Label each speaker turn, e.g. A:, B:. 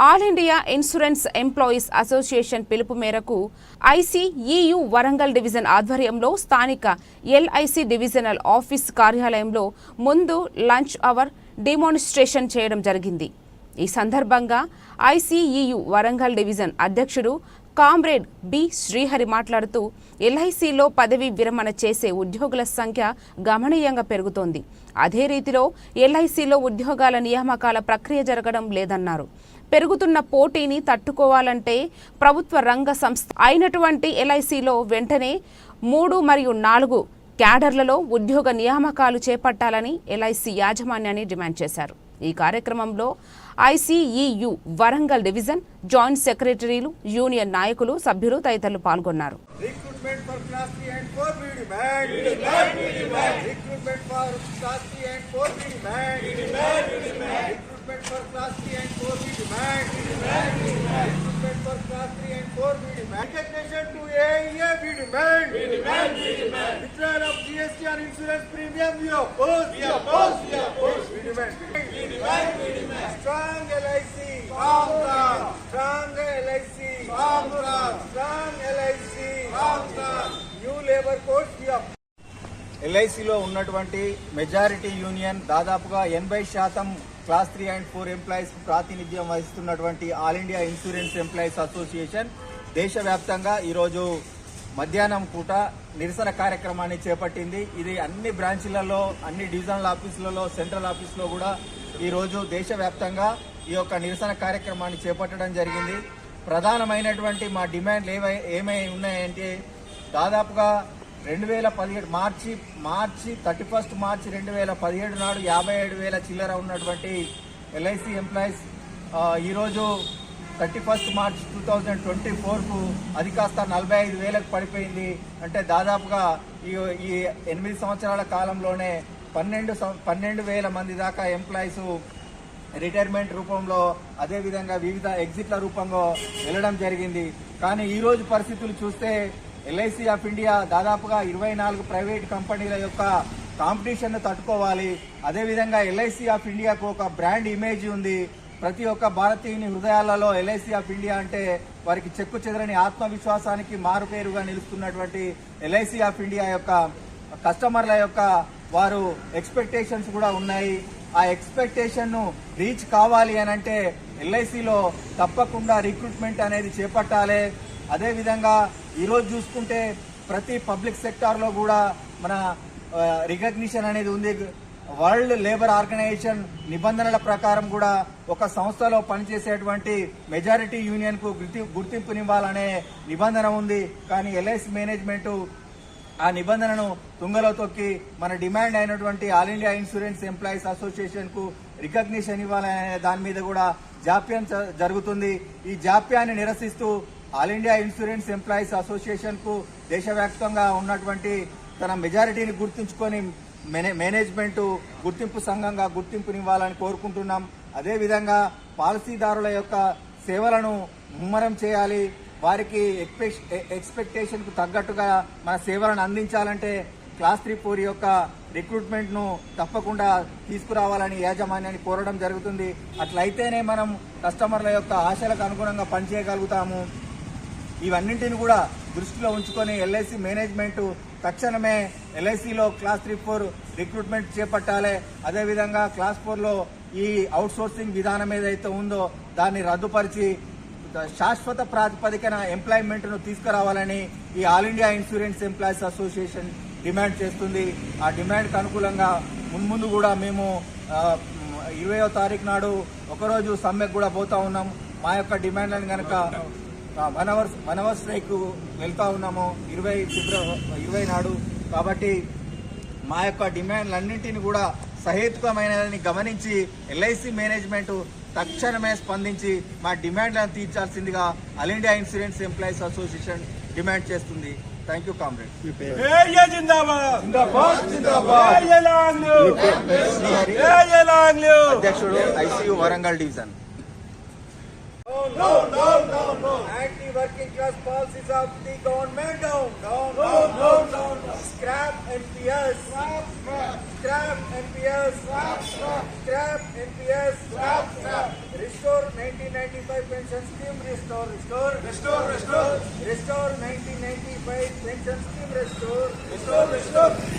A: All India Insurance Employees Association పిలుపు మేరకు ఐసీఈయు Warangal division ఆధ్వర్యంలో స్థానిక ఎల్ఐసి డివిజనల్ ఆఫీస్ కార్యాలయంలో ముందు లంచ్ అవర్ డిమాన్స్ట్రేషన్ చేయడం జరిగింది. ఈ సందర్భంగా ఐసీఈయు వరంగల్ డివిజన్ అధ్యక్షుడు కామ్రేడ్ బి. శ్రీహరి మాట్లాడుతూ ఎల్ఐసిలో పదవి విరమణ చేసే ఉద్యోగుల సంఖ్య గమనీయంగా పెరుగుతోంది. అదే రీతిలో ఎల్ఐసిలో ఉద్యోగాల నియామకాల ప్రక్రియ జరగడం లేదన్నారు. పెరుగుతున్న పోటీని తట్టుకోవాలంటే ప్రభుత్వ రంగ సంస్థ అయినటువంటి ఎల్ఐసిలో వెంటనే మూడు మరియు నాలుగు క్యాడర్లలో ఉద్యోగ నియామకాలు చేపట్టాలని ఎల్ఐసి యాజమాన్యాన్ని డిమాండ్ చేశారు. ఈ కార్యక్రమంలో ఐసీఈయు వరంగల్ డివిజన్ జాయింట్ సెక్రటరీలు యూనియన్ నాయకులు సభ్యులు తదితరులు పాల్గొన్నారు.
B: Recruitment for class 3 and 4 we demand. We demand, we demand. Recruitment for class 3 and 4 we demand. We demand, we demand. Recruitment for class 3 and 4 we demand. We demand, we demand. Recruitment for class 3 and 4 we demand. Recognition to AIA we demand. We demand, we demand. Withdrawal of GST on insurance premium we oppose. We oppose, we oppose. We demand, we demand. We demand. Strong LIC. Strong, strong LIC. Strong, strong LIC. New labor codes we oppose. ఎల్ఐసిలో ఉన్నటువంటి majority union దాదాపుగా ఎనభై శాతం class three and four employees ప్రాతినిధ్యం వహిస్తున్నటువంటి All India Insurance Employees Association దేశవ్యాప్తంగా ఈరోజు మధ్యాహ్నం పూట నిరసన కార్యక్రమాన్ని చేపట్టింది. ఇది అన్ని బ్రాంచీలలో అన్ని డివిజనల్ ఆఫీసులలో సెంట్రల్ ఆఫీసులో కూడా ఈరోజు దేశవ్యాప్తంగా ఈ యొక్క నిరసన కార్యక్రమాన్ని చేపట్టడం జరిగింది. ప్రధానమైనటువంటి మా డిమాండ్లు ఏమై ఏమై ఉన్నాయంటే దాదాపుగా రెండు వేల పదిహేడు మార్చి మార్చి థర్టీ ఫస్ట్ మార్చి రెండు వేల పదిహేడు నాడు యాభై ఏడు వేల చిల్లర ఉన్నటువంటి ఎల్ఐసి ఎంప్లాయీస్ ఈరోజు thirty first March two thousand twenty ఫోర్కు అది కాస్త నలభై ఐదు వేలకు పడిపోయింది. అంటే దాదాపుగా ఈ ఈ ఎనిమిది సంవత్సరాల కాలంలోనే పన్నెండు పన్నెండు వేల మంది దాకా ఎంప్లాయీస్ రిటైర్మెంట్ రూపంలో అదేవిధంగా వివిధ ఎగ్జిట్ల రూపంలో వెళ్ళడం జరిగింది. కానీ ఈరోజు పరిస్థితులు చూస్తే ఎల్ఐసి ఆఫ్ ఇండియా దాదాపుగా ఇరవై నాలుగు ప్రైవేట్ కంపెనీల యొక్క కాంపిటీషన్ను తట్టుకోవాలి. అదేవిధంగా ఎల్ఐసి ఆఫ్ ఇండియాకు ఒక బ్రాండ్ ఇమేజ్ ఉంది. ప్రతి ఒక్క భారతీయుని హృదయాలలో ఎల్ఐసి ఆఫ్ ఇండియా అంటే వారికి చెక్కు చెదరని ఆత్మవిశ్వాసానికి మారుపేరుగా నిలుస్తున్నటువంటి ఎల్ఐసి ఆఫ్ ఇండియా యొక్క కస్టమర్ల యొక్క వారు ఎక్స్పెక్టేషన్స్ కూడా ఉన్నాయి. ఆ ఎక్స్పెక్టేషన్ను రీచ్ కావాలి అని అంటే ఎల్ఐసిలో తప్పకుండా రిక్రూట్మెంట్ అనేది చేపట్టాలి. అదేవిధంగా ఈరోజు చూసుకుంటే ప్రతి పబ్లిక్ సెక్టార్లో కూడా మన రికగ్నిషన్ అనేది ఉంది. వరల్డ్ లేబర్ ఆర్గనైజేషన్ నిబంధనల ప్రకారం కూడా ఒక సంస్థలో పనిచేసేటువంటి మెజారిటీ యూనియన్కు గుర్తి- గుర్తింపునివ్వాలనే నిబంధన ఉంది. కానీ ఎల్ఐసి మేనేజ్మెంట్ ఆ నిబంధనను తుంగలో తొక్కి మన డిమాండ్ అయినటువంటి ఆల్ ఇండియా ఇన్సూరెన్స్ ఎంప్లాయీస్ అసోసియేషన్కు రికగ్నిషన్ ఇవ్వాలనే దాని మీద కూడా జాప్యం జ- జరుగుతుంది. ఈ జాప్యాన్ని నిరసిస్తూ ఆల్ ఇండియా ఇన్సూరెన్స్ ఎంప్లాయీస్ అసోసియేషన్కు దేశవ్యాప్తంగా ఉన్నటువంటి తన మెజారిటీని గుర్తుంచుకొని మేనేజ్మెంట్ గుర్తింపు సంఘంగా గుర్తింపునివ్వాలని కోరుకుంటున్నాం. అదేవిధంగా పాలసీదారుల యొక్క సేవలను ముమ్మరం చేయాలి. వారికి ఎక్స్పెక్టేషన్ ఎక్స్పెక్టేషన్కు తగ్గట్టుగా మన సేవలను అందించాలంటే క్లాస్ త్రీ ఫోర్ యొక్క రిక్రూట్మెంట్ను తప్పకుండా తీసుకురావాలని యాజమాన్యాన్ని కోరడం జరుగుతుంది. అట్లయితేనే మనం కస్టమర్ల యొక్క ఆశలకు అనుగుణంగా పనిచేయగలుగుతాము. ఇవన్నింటిని కూడా దృష్టిలో ఉంచుకొని ఎల్ఐసి మేనేజ్మెంట్ తక్షణమే ఎల్ఐసిలో క్లాస్ త్రీ ఫోర్ రిక్రూట్మెంట్ చేపట్టాలి. అదేవిధంగా క్లాస్ ఫోర్లో ఈ అవుట్ సోర్సింగ్ విధానం ఏదైతే ఉందో దాన్ని రద్దుపరిచి శాశ్వత ప్రాతిపదికన ఎంప్లాయ్మెంట్ను తీసుకురావాలని ఈ All India Insurance Employees Association demand చేస్తుంది. ఆ డిమాండ్కి అనుకూలంగా మున్ముందు కూడా మేము ఇరవయో తారీఖు నాడు ఒకరోజు సమ్మెకు కూడా పోతా ఉన్నాం. మా యొక్క డిమాండ్లను కనుక one hour one hour strike వెళ్తా ఉన్నాము. ఇరవై ఫిబ్రవరి ఇరవై నాడు. కాబట్టి మా యొక్క డిమాండ్లన్నింటినీ కూడా సహేతుకమైనదని గమనించి ఎల్ఐసి మేనేజ్మెంట్ తక్షణమే స్పందించి మా డిమాండ్లను తీర్చాల్సిందిగా All India Insurance Employees Association demand చేస్తుంది. థ్యాంక్ యూ కామ్రేడ్
C: ఏయే జిందాబాద్?
B: జిందాబాద్. జిందాబాద్.
C: ఏయే లాంగ్లు?
B: శ్రీహరి
C: ఏయే లాంగ్లు?
B: అధ్యక్షుడు ICU Warangal division. No, no, no, no. Anti-working class policies of the government down. Down, down, down, down. Scrap NPS. Scrap, scrap. Scrap NPS. Scrap, scrap. Scrap NPS. Scrap, scrap. Restore 1995 pension scheme. Restore, restore, restore, restore, restore 1995 pension scheme. Restore, restore, restore.